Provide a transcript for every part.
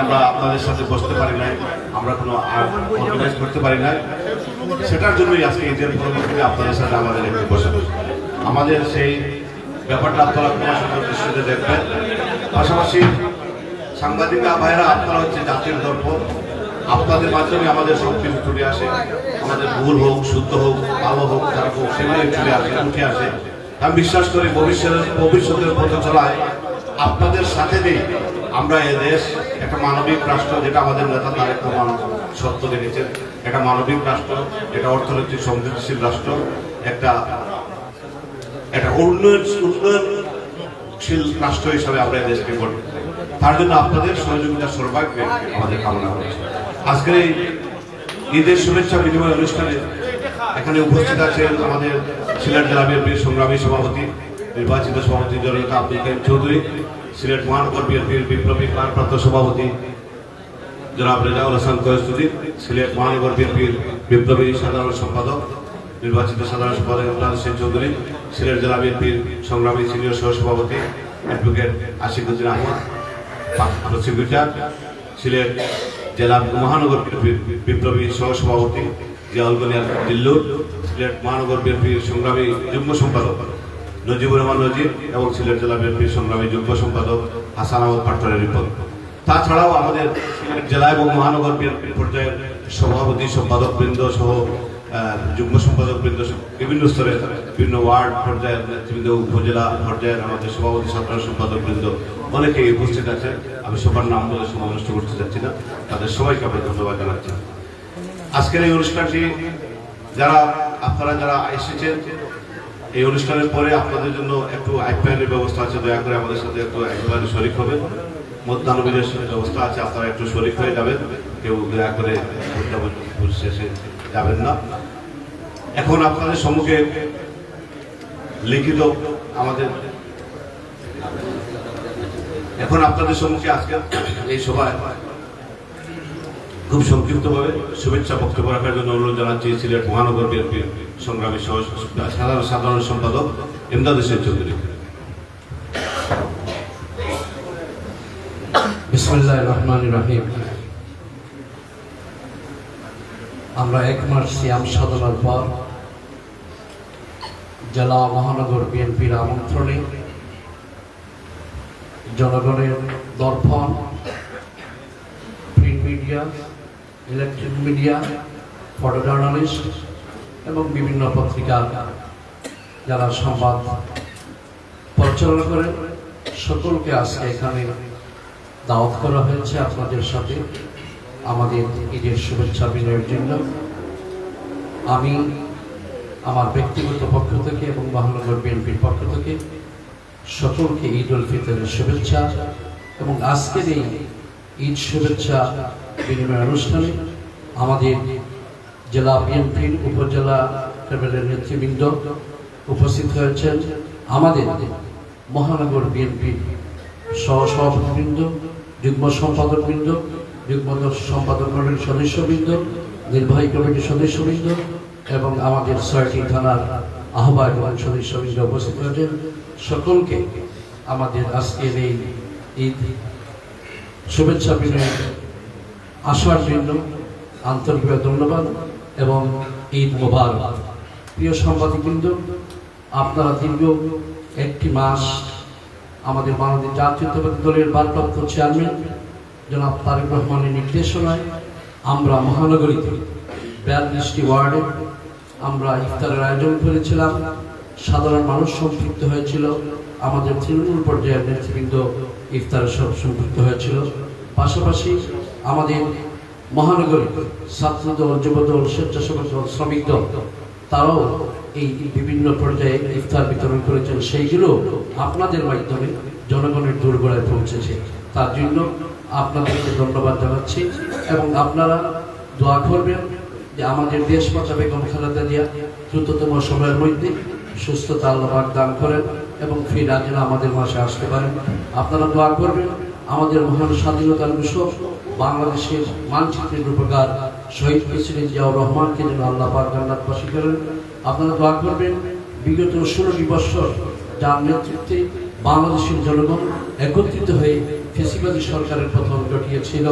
আমরা আপনাদের সাথে বসতে পারি নাই, আমরা কোনো অর্গানাইজ করতে পারি নাই, সেটার জন্যই আজকে ঈদের পরবর্তীতে আপনাদের সাথে আমাদের একটু বসে আমাদের সেই ব্যাপারটা আপনারা কোনো সুন্দর দৃষ্টিতে দেখবেন। পাশাপাশি সাংবাদিক ভাইরা, আপনারা হচ্ছে জাতির দর্প আপনাদের মাধ্যমে আমাদের সব কিছু চলে আসে। আমাদের ভুল হোক, শুদ্ধ হোক, ভালো হোক খারাপ হোক, সেগুলোই চলে আসে, উঠে আসে। আমি বিশ্বাস করি ভবিষ্যতের ভবিষ্যতের পথে চলায় আপনাদের সাথে নেই আমরা এদেশ একটা মানবিক রাষ্ট্র যেটা আমাদের নেতা তারেক রহমান সত্য দেখেছেন। একটা মানবিক রাষ্ট্র একটা অর্থনৈতিক সমৃদ্ধিশীল রাষ্ট্র, একটা একটা উন্নয়ন, উন্নয়নশীল রাষ্ট্র হিসাবে আমরা এই দেশকে গড়ি তার জন্য আপনাদের সহযোগিতা সর্বাগ্রে আমাদের কামনা করছি আজকের এই ঈদের শুভেচ্ছা বিনিময় অনুষ্ঠানে এখানে উপস্থিত আছেন আমাদের সিলেট জেলা বিএনপির সংগ্রামী সভাপতি, নির্বাচিত সভাপতি জনতা আব্দুল কাইম চৌধুরী। সিলেট মহানগর বিএনপির বিপ্লবী ভারপ্রাপ্ত সভাপতি জনাব রেজাউল হাসান কয়েসুদ্দিন সিলেট মহানগর বিএনপির বিপ্লবী সাধারণ সম্পাদক, নির্বাচিত সাধারণ সম্পাদক ইমরান হোসেন চৌধুরী, সিলেট জেলা বিএনপির সংগ্রামী সিনিয়র সহসভাপতি অ্যাডভোকেট আশিকুদ্দিন আহমদ প্রসিকিউটর সিলেট জেলা মহানগর বিপ্লবী সহসভাপতি জিয়াউল গনিয়ার দিল্লুর, সিলেট মহানগর বিএনপির সংগ্রামী যুগ্ম সম্পাদক। নজিবুর রহমান নজির এবং সিলেট জেলা বিএনপির সংগ্রামী যুগ্ম সম্পাদক হাসান আহমদ পাটোয়ারের রিপোর্ট। তাছাড়াও আমাদের সিলেট জেলা এবং মহানগর বিএনপি পর্যায়ের সভাপতি সম্পাদক বৃন্দ সহ যুগ্ম সম্পাদক বৃন্দ বিভিন্ন স্তরে বিভিন্ন ওয়ার্ড পর্যায়ের নেতৃবৃন্দ, উপজেলা পর্যায়ের আমাদের সভাপতি, সাধারণ সম্পাদক বৃন্দ অনেকেই উপস্থিত আছে আমি সবার নাম বলে নষ্ট করতে চাচ্ছি না। তাদের সবাইকে আমরা ধন্যবাদ জানাচ্ছি। আজকের এই অনুষ্ঠানটি যারা, আপনারা যারা এসেছেন এই অনুষ্ঠানের পরে আপনাদের জন্য একটু আপ্যায়নের ব্যবস্থা আছে, দয়া করে আমাদের সাথে একটু একবার শরিক হবেন। মধ্যাহ্নবিদের ব্যবস্থা আছে, আপনারা একটু শরিক হয়ে যাবেন। কেউ দয়া করে শেষে যাবেন না। এখন আপনাদের সম্মুখে লিখিত আমাদের এখন আপনাদের সম্মুখে আজকে এই সভায় খুব সংক্ষিপ্তভাবে শুভেচ্ছা বক্তব্য রাখার জন্য অনুরোধ জানাচ্ছি সিলেট মহানগর বিএনপির সংগ্রামী সাধারণ সাধারণ সম্পাদক ইমদাদ হোসেন চৌধুরী। আমরা এক মাস সিয়াম সাধনার পর জেলা মহানগর বিএনপির আমন্ত্রণে জনগণের দর্পণ print media electric media photo journalist এবং বিভিন্ন পত্রিকার যারা সংবাদ পরিচালনা করে, সকলকে আজকে এখানে দাওয়াত করা হয়েছে আপনাদের সাথে আমাদের ঈদের শুভেচ্ছা বিনয়ের জন্য। আমি আমার ব্যক্তিগত পক্ষ থেকে এবং মহানগর বিএনপির পক্ষ থেকে সকলকে ঈদ উল ফিতরের শুভেচ্ছা এবং আজকের এই ঈদ শুভেচ্ছা বিনিময় অনুষ্ঠানে আমাদের জেলা বিএনপির উপজেলা লেভেলের নেতৃবৃন্দ উপস্থিত হয়েছেন আমাদের মহানগর বিএনপির সহসভাপতিবৃন্দ, যুগ্ম সম্পাদকবৃন্দ, যুগ্ম সম্পাদক কমিটির সদস্যবৃন্দ, নির্বাহী কমিটির সদস্যবৃন্দ এবং আমাদের ছয়টি থানার আহ্বায়ক এবং সদস্যবৃন্দ উপস্থিত হয়েছেন। সকলকে আমাদের আজকের এই ঈদ শুভেচ্ছা বিনয় আসার জন্য আন্তরিকভাবে ধন্যবাদ এবং ঈদ মোবারক। প্রিয় সাংবাদিকবৃন্দ, আপনারা দীর্ঘ একটি মাস আমাদের বাংলাদেশ জাতীয়তাবাদী দলের ভারপ্রাপ্ত চেয়ারম্যান জনাব তারেক রহমানের নির্দেশনায় আমরা মহানগরীতে বিয়াল্লিশটি ওয়ার্ডে আমরা ইফতারের আয়োজন করেছিলাম। সাধারণ মানুষ সম্পৃক্ত হয়েছিল। আমাদের তৃণমূল পর্যায়ের নেতৃবৃন্দ ইফতারের সব সম্পৃক্ত হয়েছিল। পাশাপাশি আমাদের মহানগরী ছাত্রদল যুবদল, স্বেচ্ছাসেবক দল, শ্রমিক দল, তারাও এই বিভিন্ন পর্যায়ে ইফতার বিতরণ করেছেন। সেইগুলো আপনাদের মাধ্যমে জনগণের দোরগোড়ায় পৌঁছেছে। তার জন্য আপনাদেরকে ধন্যবাদ জানাচ্ছি এবং আপনারা দোয়া করবেন যে আমাদের দেশ মাতা বেগম খালেদা জিয়া দ্রুততম সময়ের মধ্যে সুস্থতা আল্লাহ দান করেন এবং ফিরা যেন আমাদের মাসে আসতে পারেন। আপনারা দোয়া করবেন, আমাদের মহান স্বাধীনতার উৎসব বাংলাদেশের মানচিত্রের রূপকার শহীদ প্রেসিডেন্ট জিয়াউর রহমানকে যেন আল্লাহ পাক করেন। আপনারা দোয়া করবেন, বিগত ষোলোটি বৎসর যার নেতৃত্বে বাংলাদেশের জনগণ একত্রিত হয়ে ফেসিবাদী সরকারের প্রথম ঘটিয়েছিল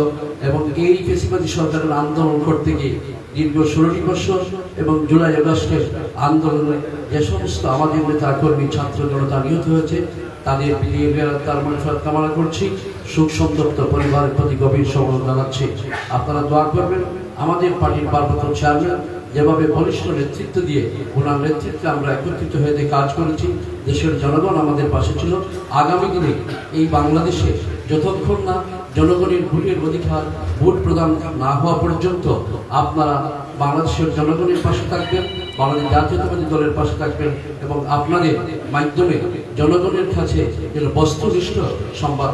এবং এই ফেসিবাদী সরকারের আন্দোলন করতে গিয়ে দীর্ঘ ষোলোটি বছর এবং জুলাই আগস্টের আন্দোলনে যে সমস্ত আমাদের নেতা কর্মী, ছাত্র জনতা নিহত হয়েছে, তাদের বিলিয়ে তার মনফাত কামনা করছি। সুখ সন্তপ্ত পরিবারের প্রতি গভীর সমর্থন জানাচ্ছি। আপনারা দোয়া করবেন। আমাদের পার্টির পার্বত্য চেয়ারম্যান যেভাবে বলিষ্ঠ নেতৃত্ব দিয়ে ওনার নেতৃত্বে আমরা একত্রিত হয়ে কাজ করেছি, দেশের জনগণ আমাদের পাশে ছিল। আগামী দিনে এই বাংলাদেশে যতক্ষণ না জনগণের ভোটের অধিকার ভোট প্রদান না হওয়া পর্যন্ত আপনারা বাংলাদেশের জনগণের পাশে থাকবেন, বাংলাদেশ জাতীয়তাবাদী দলের পাশে থাকবেন এবং আপনাদের মাধ্যমে জনগণের কাছে যেন বস্তুনিষ্ঠ সংবাদ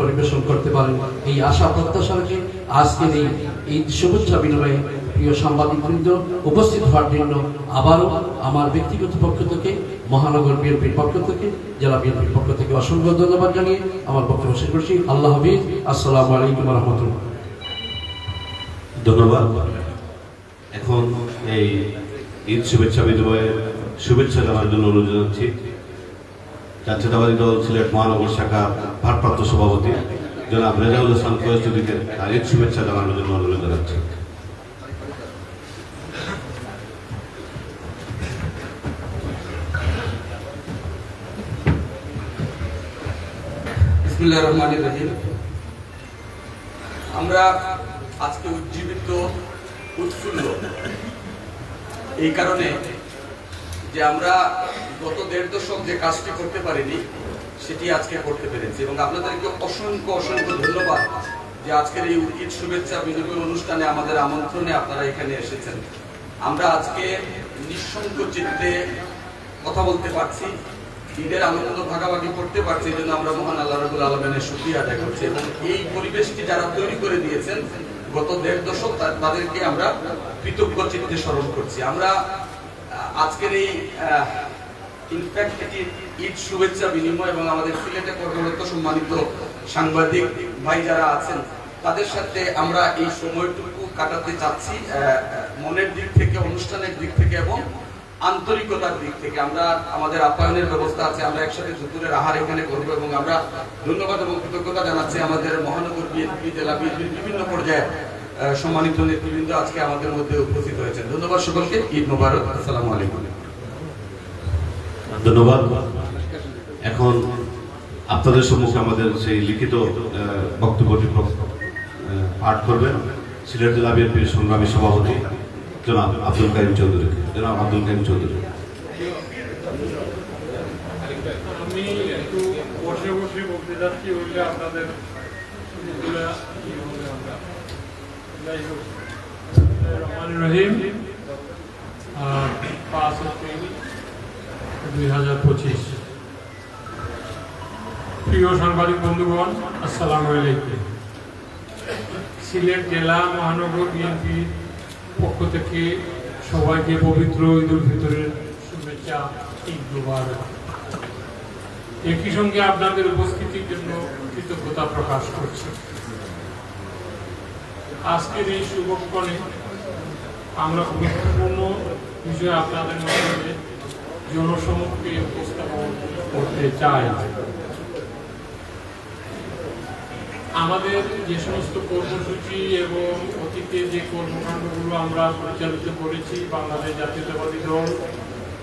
পরিবেশন করতে পারেন, এই আশা প্রত্যাশা রেখে আজকের এই এই শুভেচ্ছা বিনিময়ে প্রিয় সাংবাদিকবৃন্দ উপস্থিত হওয়ার জন্য আবারও আমার ব্যক্তিগত পক্ষ থেকে, মহানগর বিএনপির পক্ষ থেকে, জেলা বিএনপির পক্ষ থেকে অসংখ্য ধন্যবাদ জানিয়ে আমার বক্তব্য শেষ করছি। আল্লাহ হাফিজ। আসসালামু আলাইকুম রহমতুল্লাহ। ধন্যবাদ। এখন এই ঈদ শুভেচ্ছা বিনিময়ে শুভেচ্ছা জানার জন্য অনুরোধ জানাচ্ছি। জাতীয়তাবাদী দল সিলেট মহানগর শাখা ভারপ্রাপ্ত সভাপতি। জনাব রেজাউল হাসান ফয়জুদ্দিকে তার ঈদ শুভেচ্ছা জানানোর জন্য অনুরোধ জানাচ্ছি। আমরা আজকে উজ্জীবিত, উৎফুল্ল। এই কারণে যে আমরা গত দেড় দশক যে কাজটি করতে পারিনি, সেটি আজকে করতে পেরেছি। এবং আপনাদেরকে অসংখ্য অসংখ্য ধন্যবাদ যে আজকের এই ঈদ শুভেচ্ছা বিনিময় অনুষ্ঠানে আমাদের আমন্ত্রণে আপনারা এখানে এসেছেন। আমরা আজকে নিঃসঙ্গ চিত্তে কথা বলতে পারছি, ঈদের আনন্দ ভাগাভাগি করতে পারছি জন্য আমরা মহান আল্লাহ রবুল আলমেনের সুক্রিয়া আদায় করছি। এবং এই পরিবেশটি যারা তৈরি করে দিয়েছেন, গত দেড় দশক তাদেরকে আমরা কৃতজ্ঞ চিত্তে স্মরণ করছি। আমরা আজকের এই ইনফ্যাক্ট এটি ঈদ শুভেচ্ছা বিনিময় এবং আমাদের সিলেটে কর্মরত সম্মানিত সাংবাদিক ভাই যারা আছেন, তাদের সাথে আমরা এই সময়টুকু কাটাতে চাচ্ছি মনের দিক থেকে, অনুষ্ঠানের দিক থেকে এবং আন্তরিকতার দিক থেকে। আমরা আমাদের আপ্যায়নের ব্যবস্থা আছে, আমরা একসাথে দুপুরের আহার এখানে করব এবং আমরা ধন্যবাদ এবং কৃতজ্ঞতা জানাচ্ছি আমাদের মহানগর বিএনপি, জেলা বিভিন্ন পর্যায়ে সম্মানিত নেতৃবৃন্দ আজকে আমাদের মধ্যে উপস্থিত হয়েছেন। ধন্যবাদ সকলকে, ঈদ আসসালামু আলাইকুম। ধন্যবাদ। এখন আপনাদের সম্মুখে আমাদের সেই লিখিত বক্তব্যটি পাঠ করবেন। সিলেট জেলা বিএনপির সংগ্রামী সভাপতি, জনাব আব্দুল কারিম চৌধুরী। জনাব আব্দুল কারিম চৌধুরী। আমি একটু বসে বসে বলতে যাচ্ছি বললে আপনাদের রহিম দুই হাজার পঁচিশ। প্রিয় সাংবাদিক বন্ধুগণ, আসসালামু আলাইকুম। সিলেট জেলা মহানগর বিএনপির পক্ষ থেকে সবাইকে পবিত্র ঈদ উল ফিতরের শুভেচ্ছা, ঈদ একই সঙ্গে আপনাদের উপস্থিতির জন্য কৃতজ্ঞতা প্রকাশ করছি। আজকের এই শুভক্ষণে আমরা গুরুত্বপূর্ণ বিষয়ে আপনাদের মধ্যে জনসমক্ষে উপস্থাপন করতে চাই আমাদের যে সমস্ত কর্মসূচি এবং অতীতে যে কর্মকাণ্ডগুলো আমরা পরিচালিত করেছি, বাংলাদেশ জাতীয়তাবাদী দল,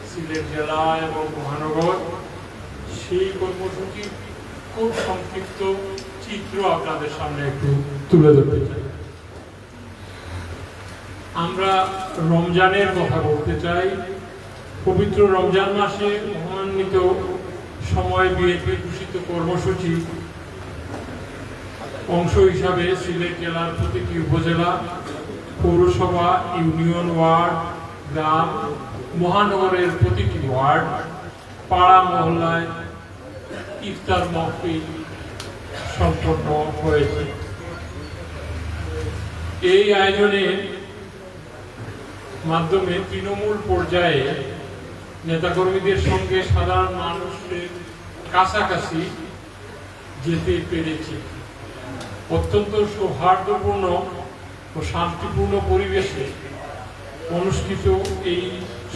সিলেট জেলা এবং মহানগর, সেই কর্মসূচি খুব সংক্ষিপ্ত চিত্র আপনাদের সামনে একটু তুলে ধরতে চাই। আমরা রমজানের কথা বলতে চাই। পবিত্র রমজান মাসে মহান্বিত সময় বিএনপি ঘোষিত কর্মসূচি অংশ হিসাবে সিলেট জেলার প্রতিটি উপজেলা, পৌরসভা, ইউনিয়ন ওয়ার্ড, গ্রাম, মহানগরের প্রতিটি ওয়ার্ড, পাড়া মহল্লায় ইফতার মহফিল সম্পন্ন হয়েছে। এই আয়োজনের মাধ্যমে তৃণমূল পর্যায়ে নেতাকর্মীদের সঙ্গে সাধারণ মানুষের কাছাকাছি যেতে পেরেছি। অত্যন্ত সৌহার্দ্যপূর্ণ ও শান্তিপূর্ণ পরিবেশে অনুষ্ঠিত এই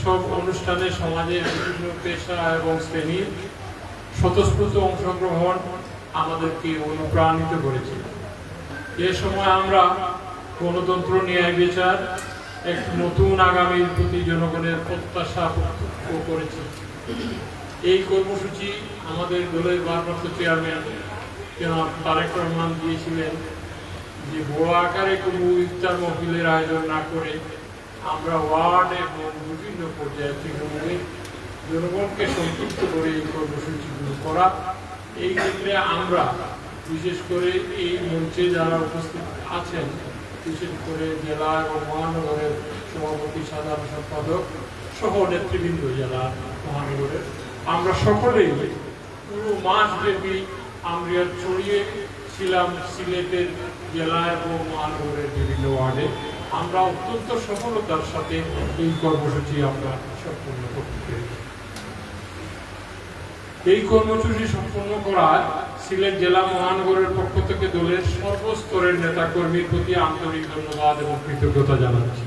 সব অনুষ্ঠানে সমাজের বিভিন্ন পেশা এবং শ্রেণির স্বতঃস্ফূর্ত অংশগ্রহণ আমাদেরকে অনুপ্রাণিত করেছে। এ সময় আমরা গণতন্ত্র ন্যায় বিচার এক নতুন আগামীর প্রতি জনগণের প্রত্যাশা করেছি। এই কর্মসূচি আমাদের দলের ভারপ্রাপ্ত চেয়ারম্যান জনাব তারেক রহমান দিয়েছিলেন যে বড় আকারে কোনো ইফতার মহফিলের আয়োজন না করে আমরা ওয়ার্ড এবং বিভিন্ন পর্যায়ে তৃণমূলে জনগণকে সন্তুষ্ট করে এই কর্মসূচিগুলো করা। এই ক্ষেত্রে আমরা, বিশেষ করে এই মঞ্চে যারা উপস্থিত আছেন বিশেষ করে জেলা এবং মহানগরের সভাপতি, সাধারণ সম্পাদক সহ নেতৃবৃন্দ জেলা, মহানগরের। আমরা সকলেই পুরো মাস ব্যাপী আমরা ছড়িয়ে ছিলাম সিলেটের জেলা এবং মহানগরের বিভিন্ন ওয়ার্ডে। আমরা অত্যন্ত সফলতার সাথে এই কর্মসূচি আমরা সম্পূর্ণ করতে পেরেছি। এই কর্মসূচি সম্পন্ন করায় সিলেট জেলা মহানগরের পক্ষ থেকে দলের সর্বস্তরের নেতা কর্মীর প্রতি আন্তরিক ধন্যবাদ এবং কৃতজ্ঞতা জানাচ্ছি।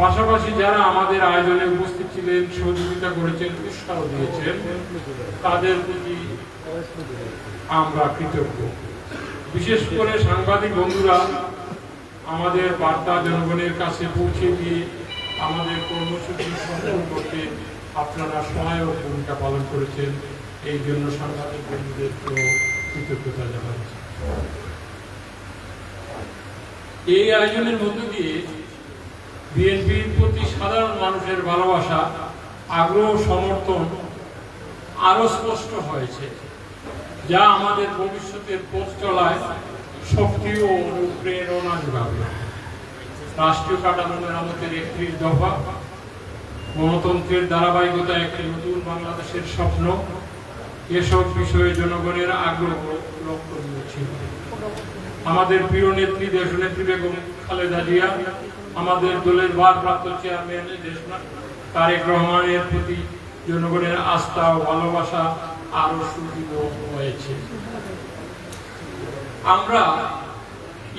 পাশাপাশি যারা আমাদের আয়োজনে উপস্থিত ছিলেন, সহযোগিতা করেছেন, উৎসাহ দিয়েছেন, তাদের প্রতি আমরা কৃতজ্ঞ। বিশেষ করে সাংবাদিক বন্ধুরা, আমাদের বার্তা জনগণের কাছে পৌঁছে দিয়ে আমাদের কর্মসূচি সফল করতে আপনারা সহায়ক ভূমিকা পালন করেছেন। এই জন্য সাংবাদিক বন্ধুদেরকেও কৃতজ্ঞতা জানাচ্ছি এই আয়োজনের মধ্য দিয়ে বিএনপির প্রতি সাধারণ মানুষের ভালোবাসা, আগ্রহ, সমর্থন আরও স্পষ্ট হয়েছে, যা আমাদের ভবিষ্যতের পথ চলায় শক্তি ও অনুপ্রেরণা যোগাবে রাষ্ট্রীয় কাঠামো মেরামতের একত্রিশ দফা, গণতন্ত্রের ধারাবাহিকতা একটি নতুন বাংলাদেশের স্বপ্ন এসব বিষয়ে জনগণের আগ্রহ লক্ষণীয় ছিল আমাদের প্রিয় নেত্রী, দেশনেত্রী বেগম খালেদা জিয়া, আমাদের দলের ভারপ্রাপ্ত চেয়ারম্যান দেশনা তারেক রহমানের প্রতি জনগণের আস্থা ও ভালোবাসা আরও সুদৃঢ় হয়েছে। আমরা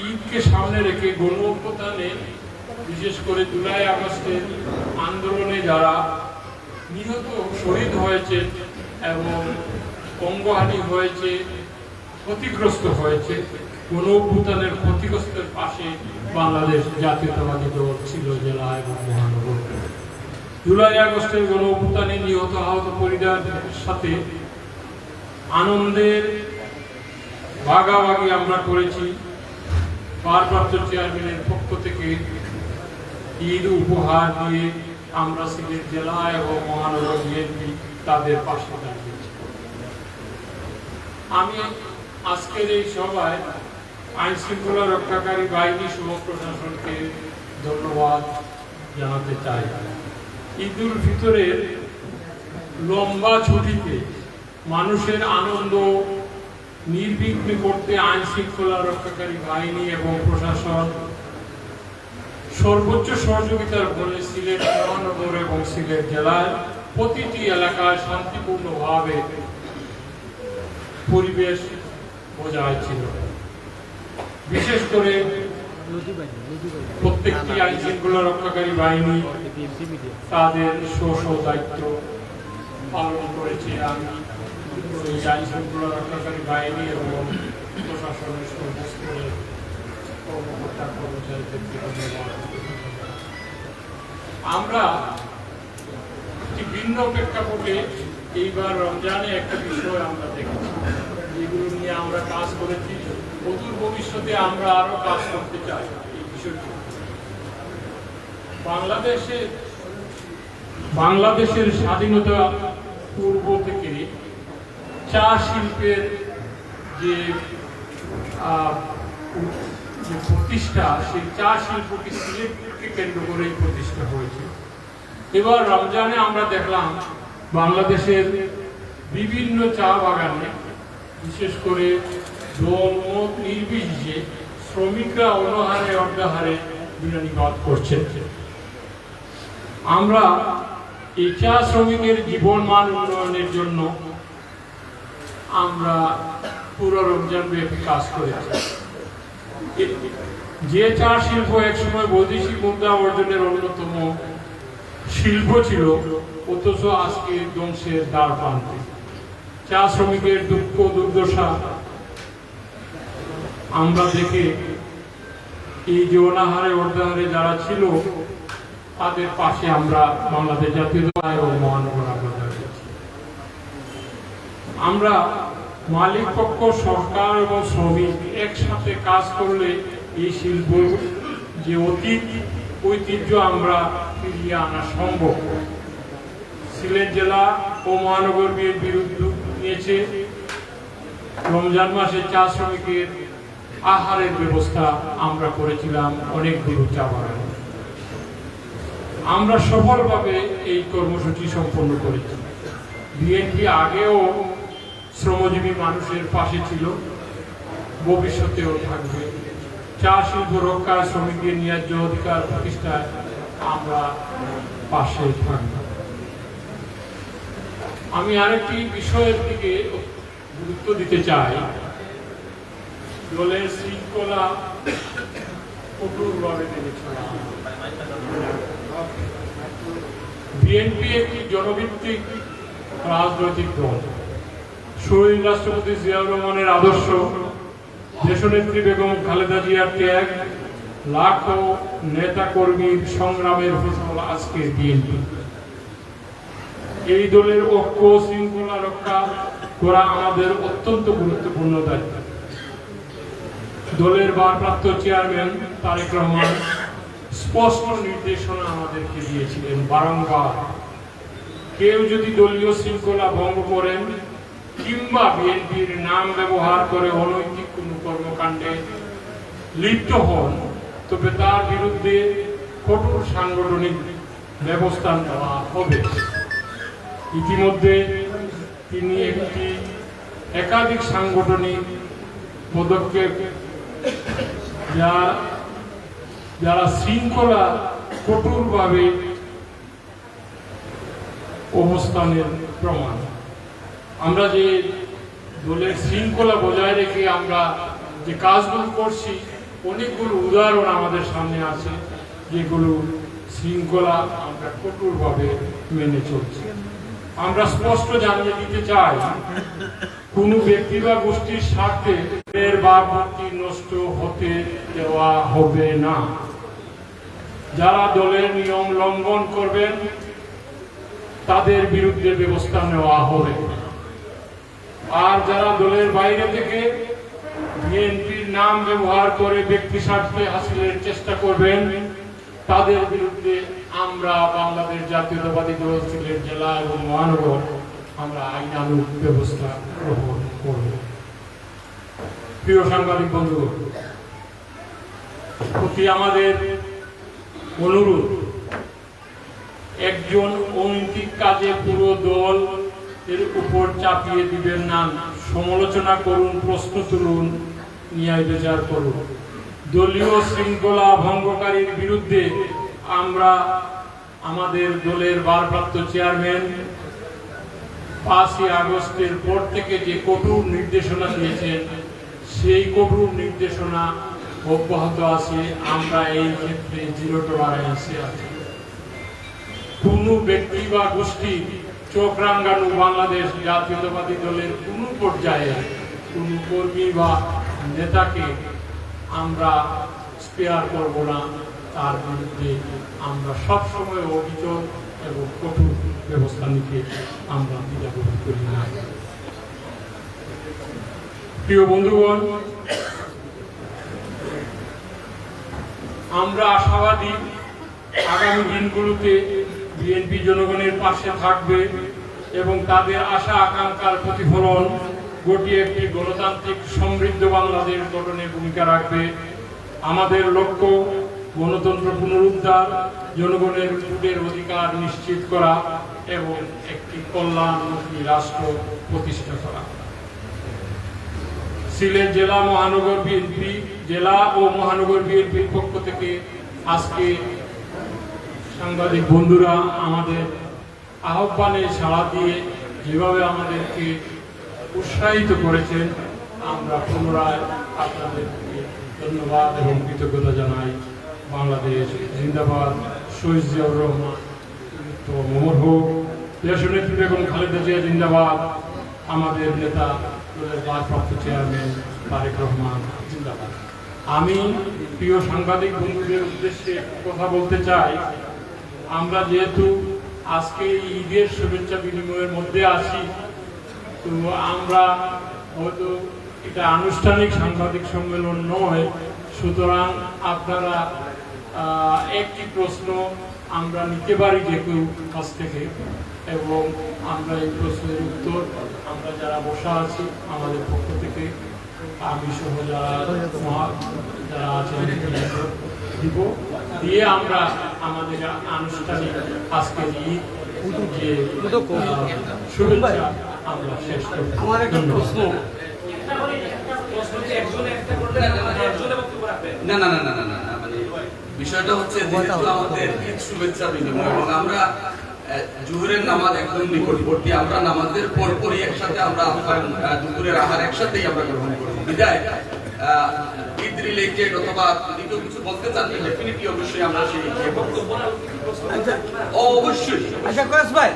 ঈদকে সামনে রেখে গণ অভ্যুত্থানে বিশেষ করে জুলাই আগস্টের আন্দোলনে যারা নিহত, শহীদ হয়েছে এবং অঙ্গহানি হয়েছে, ক্ষতিগ্রস্ত হয়েছে গণ অভ্যুত্থানের ক্ষতিগ্রস্তের পাশে বাংলাদেশ জাতীয়তাবাদী দল ছিল, জেলা এবং মহানগর। জুলাই আগস্টের গণ অভ্যুত্থানে নিহত আহত পরিবারের সাথে আনন্দের ভাগাভাগি আমরা করেছি। ভারপ্রাপ্ত চেয়ারম্যানের পক্ষ থেকে ঈদ উপহার দিয়ে আমরা সিলেট জেলা এবং মহানগর বিএনপি তাদের পাশে দাঁড়িয়েছি আমি আজকের এই সভায় আইন শৃঙ্খলা রক্ষাকারী বাহিনী সহ প্রশাসনকে ধন্যবাদ জানাতে চাই। ঈদুল ফিতরের লম্বা ছুটিতে মানুষের আনন্দ নির্বিঘ্ন করতে আইন শৃঙ্খলা রক্ষাকারী বাহিনী এবং প্রশাসন সর্বোচ্চ সহযোগিতার ফলে সিলেট মহানগর এবং সিলেট জেলার প্রতিটি এলাকায় শান্তিপূর্ণভাবে পরিবেশ বজায় ছিল। বিশেষ করে প্রত্যেকটি আইন শৃঙ্খলা রক্ষাকারী বাহিনী তাদের স্ব দায়িত্ব পালন করেছে। আমি এই আইন শৃঙ্খলা রক্ষাকারী বাহিনী এবং প্রশাসনের সর্বস্তরের কর্মকর্তা কর্মচারীদেরকে ধন্যবাদ আমরা একটি ভিন্ন প্রেক্ষাপটে এইবার রমজানে একটা বিষয় আমরা দেখেছি। যেগুলো নিয়ে আমরা কাজ করেছি, অদূর ভবিষ্যতে আমরা কাজ করতে চাই এই বিষয়টি। বাংলাদেশে বাংলাদেশের স্বাধীনতা পূর্ব থেকে চা শিল্পের যে প্রতিষ্ঠা, সেই চা শিল্পকে সিলেটকে কেন্দ্র করেই প্রতিষ্ঠা হয়েছে। এবার রমজানে আমরা দেখলাম বাংলাদেশের বিভিন্ন চা বাগানে, বিশেষ করে দল মত নির্বিশেষে শ্রমিকরা অনহারে অর্ধাহারে বিনানিবাদ করছেন আমরা এই চা শ্রমিকের জীবন মান উন্নয়নের জন্য আমরা পুরো রমজান ব্যাপী কাজ করেছি। যে চা শিল্প একসময় বৈদেশিক মুদ্রা অর্জনের অন্যতম শিল্প ছিল, অথচ আজকে ধ্বংসের দ্বার প্রান্তে। চা শ্রমিকের দুঃখ, দুর্দশা আমরা দেখে এই যে অনাহারে অর্ধাহারে যারা ছিল, তাদের পাশে আমরা বাংলাদেশ জাতীয় ও মহানগর আমরা মালিক পক্ষ, সরকার এবং শ্রমিক একসাথে কাজ করলে এই শিল্প যে অতীত, ঐতিহ্য আমরা ফিরিয়ে আনা সম্ভব। সিলেট জেলা ও মহানগর বিএনপির উদ্যোগ নিয়েছে রমজান মাসে চা শ্রমিকের আহারের ব্যবস্থা আমরা করেছিলাম অনেকগুলো চা বাগানে। আমরা সফলভাবে এই কর্মসূচি সম্পন্ন করেছি। বিএনপি আগেও শ্রমজীবী মানুষের পাশে ছিল, ভবিষ্যতেও থাকবে। চা শিল্প রক্ষায় শ্রমিকদের ন্যায্য অধিকার প্রতিষ্ঠায় আমরা পাশে থাকব। আমি আরেকটি বিষয়ের দিকে গুরুত্ব দিতে চাই। দলের শৃঙ্খলা কঠোরভাবে বিএনপি একটি জনভিত্তিক রাজনৈতিক দল। শহীদ রাষ্ট্রপতি জিয়াউর রহমানের আদর্শ। দেশনেত্রী বেগম খালেদা জিয়ার ত্যাগ লাখো নেতা কর্মীর সংগ্রামের ফসল আজকের বিএনপি। এই দলের ঐক্য, শৃঙ্খলা রক্ষা করা আমাদের অত্যন্ত গুরুত্বপূর্ণ দায়িত্ব। দলের ভারপ্রাপ্ত চেয়ারম্যান তারেক রহমান স্পষ্ট নির্দেশনা আমাদেরকে দিয়েছিলেন বারংবার। কেউ যদি দলীয় শৃঙ্খলা ভঙ্গ করেন কিংবা বিএনপির নাম ব্যবহার করে অনৈতিক কোনো কর্মকাণ্ডে লিপ্ত হন তবে তার বিরুদ্ধে কঠোর সাংগঠনিক ব্যবস্থা নেওয়া হবে। ইতিমধ্যে তিনি একটি একাধিক সাংগঠনিক পদক্ষেপ, যা, যারা শৃঙ্খলা কঠোরভাবে অবস্থানের প্রমাণ। আমরা যে দলের শৃঙ্খলা বজায় রেখে আমরা যে কাজগুলো করছি অনেকগুলো উদাহরণ আমাদের সামনে আছে, যেগুলো শৃঙ্খলা আমরা কঠোরভাবে মেনে চলছি। আমরা স্পষ্ট জানিয়ে দিতে চাই, কোনো ব্যক্তি বা গোষ্ঠীর স্বার্থে এর ভাবমূর্তি নষ্ট হতে দেওয়া হবে না। যারা দলের নিয়ম লঙ্ঘন করবেন, তাদের বিরুদ্ধে ব্যবস্থা নেওয়া হবে। আর যারা দলের বাইরে থেকে বিএনপির নাম ব্যবহার করে ব্যক্তি স্বার্থে হাসিলের চেষ্টা করবেন, তাদের বিরুদ্ধে আমরা বাংলাদেশ জাতীয়তাবাদী দল সিলেট জেলা এবং মহানগর আমরা আইনানুগ ব্যবস্থা গ্রহণ করব। প্রিয় সাংবাদিক বন্ধু প্রতি আমাদের অনুরোধ, একজন অনৈতিক কাজে পুরো দল এর উপর চাপিয়ে দিবেন না। সমালোচনা করুন, প্রশ্ন তুলুন ন্যায় বিচার করুন দলীয় শৃঙ্খলা ভঙ্গকারীর বিরুদ্ধে আমরা আমাদের দলের ভারপ্রাপ্ত চেয়ারম্যান পাঁচই আগস্টের পর থেকে যে কঠোর নির্দেশনা দিয়েছেন, সেই কঠোর নির্দেশনা অব্যাহত আছে। আমরা এই ক্ষেত্রে জিরো টলারেন্সে আছি। কোনো ব্যক্তি বা গোষ্ঠী চোখ রাঙ্গানো বাংলাদেশ জাতীয়তাবাদী দলের কোনো পর্যায়ে কোনো কর্মী বা নেতাকে আমরা স্পেয়ার করব না, তার বিরুদ্ধে আমরা সবসময় অভিযোগ এবং কঠোর ব্যবস্থা নিতে আমরা দ্বিধাবোধ করি না। প্রিয় বন্ধুগণ, আমরা আশাবাদী আগামী দিনগুলোতে বিএনপি জনগণের পাশে থাকবে এবং তাদের আশা আকাঙ্ক্ষার প্রতিফলন ঘটিয়ে একটি গণতান্ত্রিক সমৃদ্ধ বাংলাদেশ গঠনে ভূমিকা রাখবে। আমাদের লক্ষ্য গণতন্ত্র পুনরুদ্ধার, জনগণের ভোটের অধিকার নিশ্চিত করা এবং একটি কল্যাণমুখী রাষ্ট্র প্রতিষ্ঠা করা। সিলেট জেলা মহানগর বিএনপি, জেলা ও মহানগর বিএনপির পক্ষ থেকে আজকে সাংবাদিক বন্ধুরা আমাদের আহ্বানে সাড়া দিয়ে যেভাবে আমাদেরকে উৎসাহিত করেছেন আমরা পুনরায় আপনাদেরকে ধন্যবাদ এবং কৃতজ্ঞতা জানাই। বাংলাদেশ জিন্দাবাদ, শহীদ রহমান তো মোহর হোক। দেশনেত্রী বেগম খালেদা জিয়া জিন্দাবাদ। আমাদের নেতা ভারপ্রাপ্ত চেয়ারম্যান তারেক রহমান জিন্দাবাদ। আমি প্রিয় সাংবাদিক বন্ধুদের উদ্দেশ্যে কথা বলতে চাই। আমরা যেহেতু আজকে ঈদের শুভেচ্ছা বিনিময়ের মধ্যে আছি তো আমরা হয়তো এটা আনুষ্ঠানিক সাংবাদিক সম্মেলন নয়, সুতরাং আপনারা একটি প্রশ্ন আমরা নিতে পারি যে কেউ কাছ থেকে, এবং আমরা এই প্রশ্নের উত্তর আমরা যারা বসা আছি আমাদের পক্ষ থেকে, আমি সহ যারা যারা আছেন দিব। দিয়ে আমরা আমাদের আনুষ্ঠানিক আজকের ঈদ, যে শুভেচ্ছা আমরা শেষ করব আমার একটা প্রশ্ন। না না না না না না না মানে বিষয়টা হচ্ছে আমাদের ঈদ শুভেচ্ছা বিনিময় এবং আমরা আহ, নামাজ একদম নিকটবর্তী আমরা নামাজের পরপরই একসাথে আমরা দুপুরের আহার একসাথেই আমরা গ্রহণ করব বিদায় ঈদ রিলেটেড অথবা যদি কেউ কিছু বলতে চান ডেফিনেটলি অবশ্যই আমরা সেই বক্তব্য আচ্ছা। ও অবশ্যই। আচ্ছা ভাই।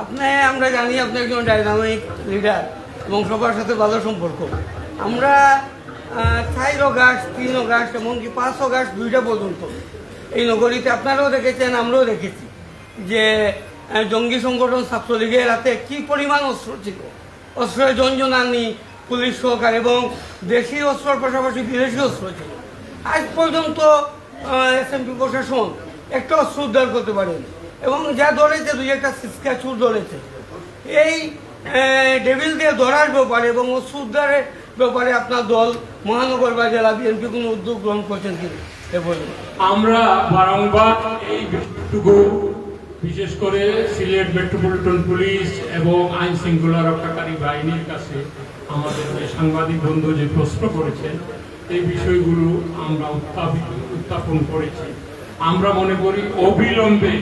আপনি, আমরা জানি আপনি একজন ডাইনামিক লিডার এবং সবার সাথে ভালো সম্পর্ক। আমরা চার অগাস্ট তিন অগাস্ট এমনকি পাঁচ অগাস্ট দুইটা পর্যন্ত। এই নগরীতে আপনারাও দেখেছেন, আমরাও দেখেছি যে জঙ্গি সংগঠন ছাত্রলীগের হাতে কি পরিমাণ অস্ত্র ছিল। অস্ত্রের জঞ্জনানি পুলিশ সহকার এবং দেশি অস্ত্রের পাশাপাশি বিদেশি অস্ত্র ছিল। আজ পর্যন্ত এসএমপি প্রশাসন একটা অস্ত্র উদ্ধার করতে পারেনি। এবং যা ধরেছে, দুই একটা চুর ধরেছে। এই ডেভিল দিয়ে ধরার ব্যাপারে এবং অস্ত্র ব্যাপারে আপনার দল, মহানগর বা জেলা বিএনপি কোনো উদ্যোগ গ্রহণ করছেন কি আমরা বারংবার এই বিষয়টুকু, বিশেষ করে সিলেট মেট্রোপলিটন পুলিশ এবং আইন শৃঙ্খলা রক্ষাকারী বাহিনীর কাছে আমাদের যে সাংবাদিক বন্ধু যে প্রশ্ন করেছেন, এই বিষয়গুলো আমরা উত্থাপিত উত্থাপন করেছি। আমরা মনে করি অবিলম্বে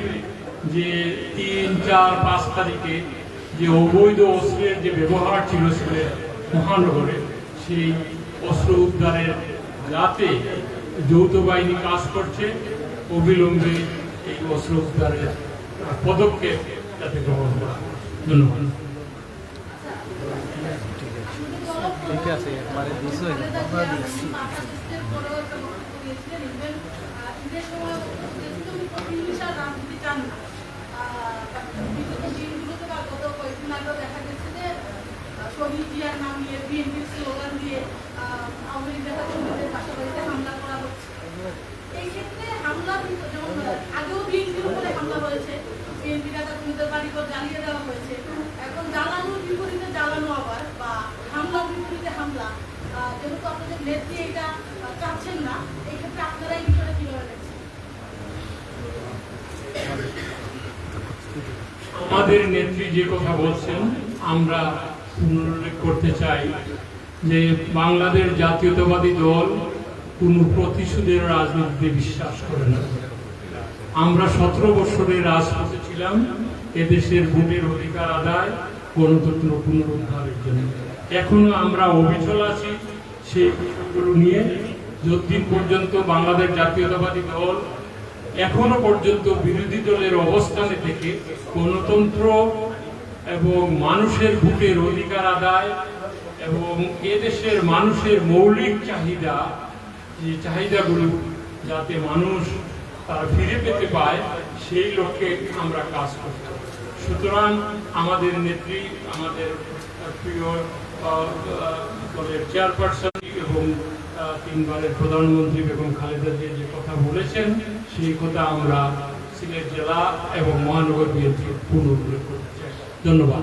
যে তিন চার পাঁচ তারিখে যে অবৈধ অস্ত্রের যে ব্যবহার ছিল সিলেট মহানগরে সেই অস্ত্র উদ্ধারের রাতে যৌথ বাহিনী কাজ করছে অবিলম্বে এই অস্ত্র উদ্ধারের পদক্ষেপ যাতে গ্রহণ করা ধন্যবাদ। ঠিক আছে একবারে দিছো কর্মীদের বাসাবাড়িতে হামলা করা হচ্ছে এই ক্ষেত্রে হামলা যেমন আগেও জ্বালিয়ে দেওয়া হয়েছে এখন জ্বালানোর বিপরীতে জ্বালানো আবার বা হামলার বিপরীতে হামলা যেহেতু আপনাদের নেত্রী এটা চাচ্ছেন না, এই ক্ষেত্রে আপনারা এই বিষয়টা কীভাবে দেখছেন আমাদের নেত্রী যে কথা বলছেন, আমরা পুনরুল্লেখ করতে চাই যে বাংলাদেশ জাতীয়তাবাদী দল কোনো প্রতিশোধের রাজনীতিতে বিশ্বাস করে না। আমরা সতেরো বছরের রাজপথে ছিলাম, এদেশের ভোটের অধিকার আদায়, গণতন্ত্র পুনরুদ্ধারের জন্য। এখনও আমরা অবিচল আছি সেই বিষয়গুলো নিয়ে। যতদিন পর্যন্ত বাংলাদেশ জাতীয়তাবাদী দল এখনও পর্যন্ত বিরোধী দলের অবস্থানে থেকে গণতন্ত্র এবং মানুষের ভোটের অধিকার আদায় এবং এদেশের মানুষের মৌলিক চাহিদা, যে চাহিদাগুলো যাতে মানুষ তারা ফিরে পেতে পায়, সেই লক্ষ্যে আমরা কাজ করতে সুতরাং আমাদের নেত্রী, আমাদের প্রিয় দলের চেয়ারপারসন এবং তিনবারের প্রধানমন্ত্রী বেগম খালেদা জিয়া যে কথা বলেছেন, সেই কথা আমরা সিলেট জেলা এবং মহানগর বিএনপি পুনরুল্লেখ করতে চাই। ধন্যবাদ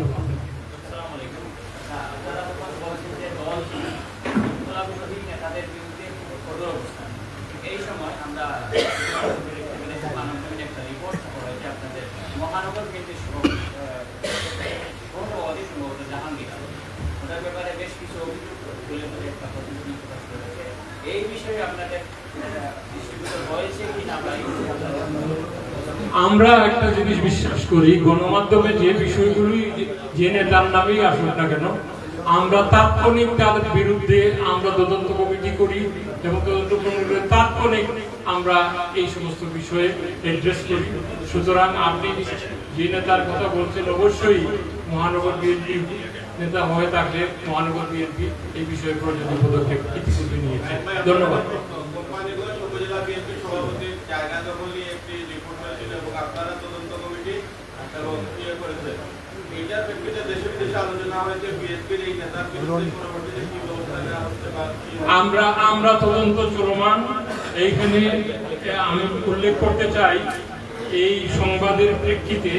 এই সময় আমরা মানবজমিন একটা রিপোর্ট করা হয়েছে আপনাদের মহানগর কেন্দ্রের সভাপতি সম্ভবত জাহাঙ্গীর আলম। ওটার ব্যাপারে বেশ কিছু অভিযোগ তুলে ধরে একটা প্রতিবেদন প্রকাশ করেছে আমরা একটা জিনিস বিশ্বাস করি, গণমাধ্যমে যে বিষয়গুলি যে নেতার নামেই আসুক না কেন, আমরা তাৎক্ষণিক তাদের বিরুদ্ধে আমরা তদন্ত কমিটি করি এবং তদন্ত কমিটির তাৎক্ষণিক আমরা এই সমস্ত বিষয়ে অ্যাড্রেস করি। সুতরাং আপনি যে নেতার কথা বলছেন, অবশ্যই মহানগর বিএনপি নেতা হয়ে থাকলে মহানগর বিএনপি এই বিষয়ে প্রয়োজনীয় পদক্ষেপ ইতিপূর্বে নিয়েছে? ধন্যবাদ। আমরা আমরা তদন্ত চলমান। এইখানে আমি উল্লেখ করতে চাই এই সংবাদের প্রেক্ষিতে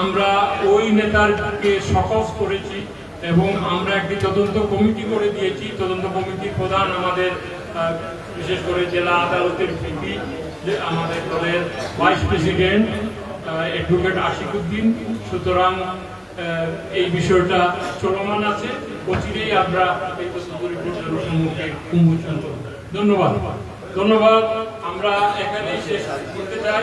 আমরা ওই নেতারকে সকস করেছি। এবং আমরা একটি তদন্ত কমিটি করে দিয়েছি। তদন্ত কমিটির প্রধান আমাদের বিশেষ করে জেলা আদালতের ভিপি আমাদের দলের ভাইস প্রেসিডেন্ট অ্যাডভোকেট আশিকুদ্দিন। সুতরাং আহ, এই বিষয়টা চলমান আছে। অচিরেই আমরা এই তদন্ত সম্মুখে উন্মোচন করব ধন্যবাদ। ধন্যবাদ। আমরা এখানে শেষ করতে চাই।